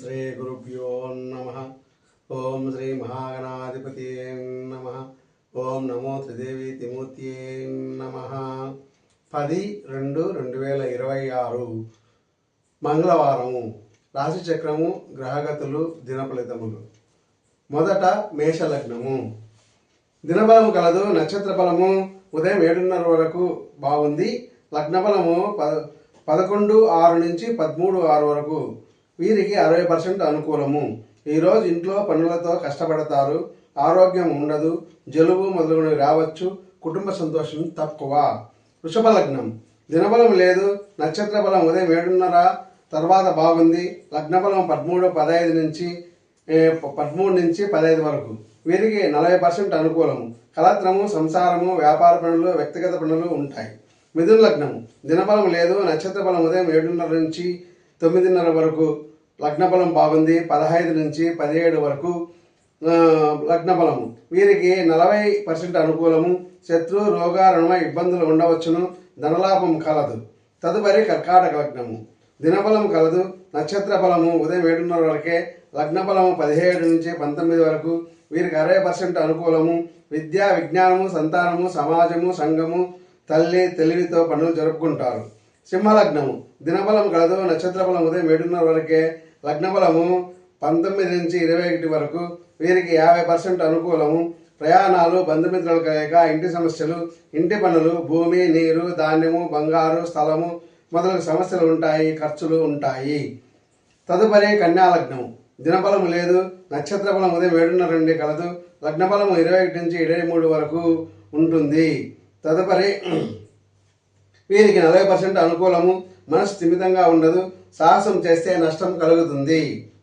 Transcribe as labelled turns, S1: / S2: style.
S1: శ్రీ గురుభ్యో నమ. ఓం శ్రీ మహాగణాధిపతి నమ. ఓం నమో త్రిదేవి తిమూర్తియే నమ. పది రెండు రెండు వేల ఇరవై ఆరు మంగళవారము. రాశిచక్రము గ్రహగతులు దినఫలితములు. మొదట మేషలగ్నము. దినబలము కలదు నక్షత్ర బలము. ఉదయం ఏడున్నర వరకు బాగుంది. లగ్నబలము పద పదకొండు ఆరు నుంచి పదమూడు ఆరు వరకు వీరికి అరవై పర్సెంట్ అనుకూలము. ఈరోజు ఇంట్లో పనులతో కష్టపడతారు ఆరోగ్యం ఉండదు జలుబు మొదలుగునవి రావచ్చు కుటుంబ సంతోషం తక్కువ. వృషభ లగ్నం దినబలం లేదు నక్షత్ర బలం ఉదయం ఏడున్నర తర్వాత బాగుంది లగ్న బలం పదమూడు పదహైదు నుంచి పదమూడు నుంచి పదహైదు వరకు. వీరికి నలభై పర్సెంట్ అనుకూలము. కలత్రము సంసారము వ్యాపార పనులు వ్యక్తిగత పనులు ఉంటాయి. మిథున లగ్నము దినబలం లేదు నక్షత్ర బలం ఉదయం ఏడున్నర నుంచి తొమ్మిదిన్నర వరకు లగ్నబలం బాగుంది పదహైదు నుంచి పదిహేడు వరకు లగ్నబలము. వీరికి నలభై పర్సెంట్ అనుకూలము. శత్రు రోగ రుణ ఇబ్బందులు ఉండవచ్చును. ధనలాభం కలదు. తదుపరి కర్కాటక లగ్నము. దినబలం కలదు. నక్షత్ర బలము. ఉదయం ఏడున్నర వరకే లగ్న బలము పదిహేడు నుంచి పంతొమ్మిది వరకు. వీరికి అరవై పర్సెంట్ అనుకూలము. విద్య విజ్ఞానము సంతానము సమాజము సంఘము తల్లి తెలివితో పనులు జరుపుకుంటారు. సింహలగ్నము. దినబలం కలదు నక్షత్ర బలం ఉదయం ఏడున్నర వరకే లగ్నబలము పంతొమ్మిది నుంచి ఇరవై ఒకటి వరకు. వీరికి యాభై పర్సెంట్ అనుకూలము. ప్రయాణాలు బంధుమిత్రుల కలయిక ఇంటి సమస్యలు ఇంటి పనులు భూమి నీరు ధాన్యము బంగారు స్థలము మొదలగు సమస్యలు ఉంటాయి ఖర్చులు ఉంటాయి. తదుపరి కన్యాలగ్నం దినబలం లేదు నక్షత్ర బలం ఉదయం ఏడున్నర నుండి కలదు లగ్న ఇరవై ఒకటి నుంచి ఇరవై మూడు వరకు ఉంటుంది. తదుపరి వీరికి నలభై పర్సెంట్ అనుకూలము మనసు స్థిమితంగా ఉండదు సాహసం చేస్తే నష్టం కలుగుతుంది.